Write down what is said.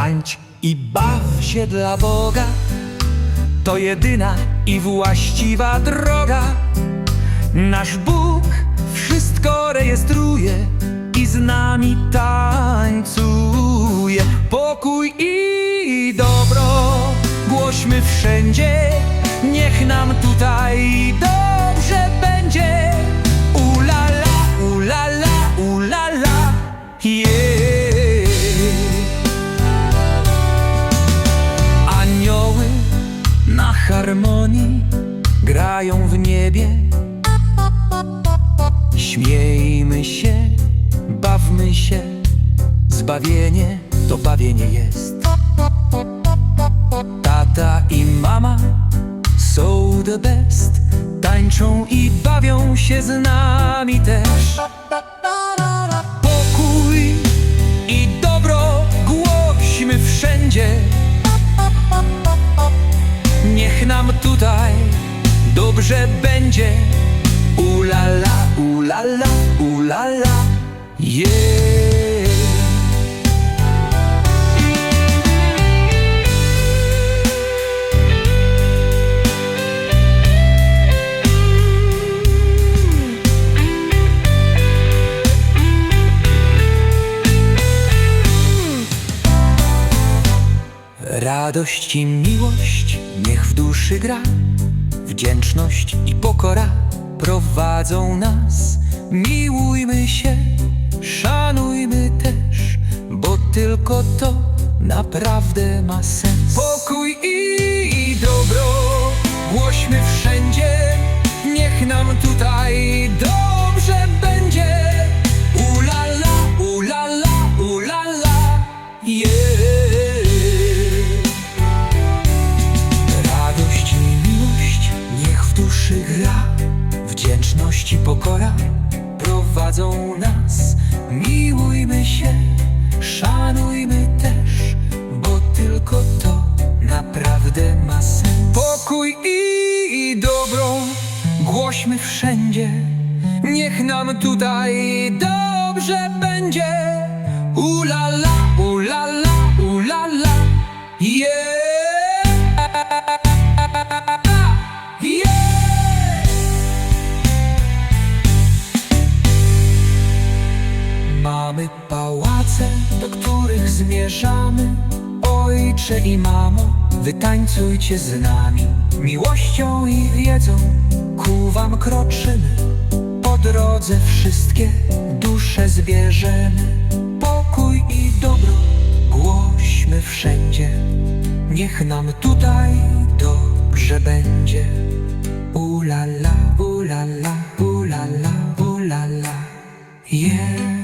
tańcz i baw się dla Boga. To jedyna i właściwa droga. Nasz Bóg wszystko rejestruje i z nami tańcuje. Pokój i dobro głośmy wszędzie. Niech nam tutaj dobrze będzie. Harmonii grają w niebie. Śmiejmy się, bawmy się, zbawienie to bawienie jest. Tata i mama są the best, tańczą i bawią się z nami też. Pokój i dobro głośmy wszędzie. Tutaj dobrze będzie. Ulala, ulala, ulala, yeah. Radość i miłość niech w duszy gra, wdzięczność i pokora prowadzą nas. Miłujmy się, szanujmy też, bo tylko to naprawdę ma sens. Pokój i dobro głośmy wszędzie, niech nam tutaj dobrze prowadzą nas. Miłujmy się, szanujmy też, bo tylko to naprawdę ma sens. Pokój i dobro głośmy wszędzie, niech nam tutaj dobrze będzie. Ulala, ulala, ulala, yeah. Mamy pałace, do których zmierzamy. Ojcze i mamo, wytańcujcie z nami. Miłością i wiedzą ku wam kroczymy. Po drodze wszystkie dusze zbierzemy. Pokój i dobro głośmy wszędzie. Niech nam tutaj dobrze będzie. Ulala, ulala, ulala, ulala, yeah.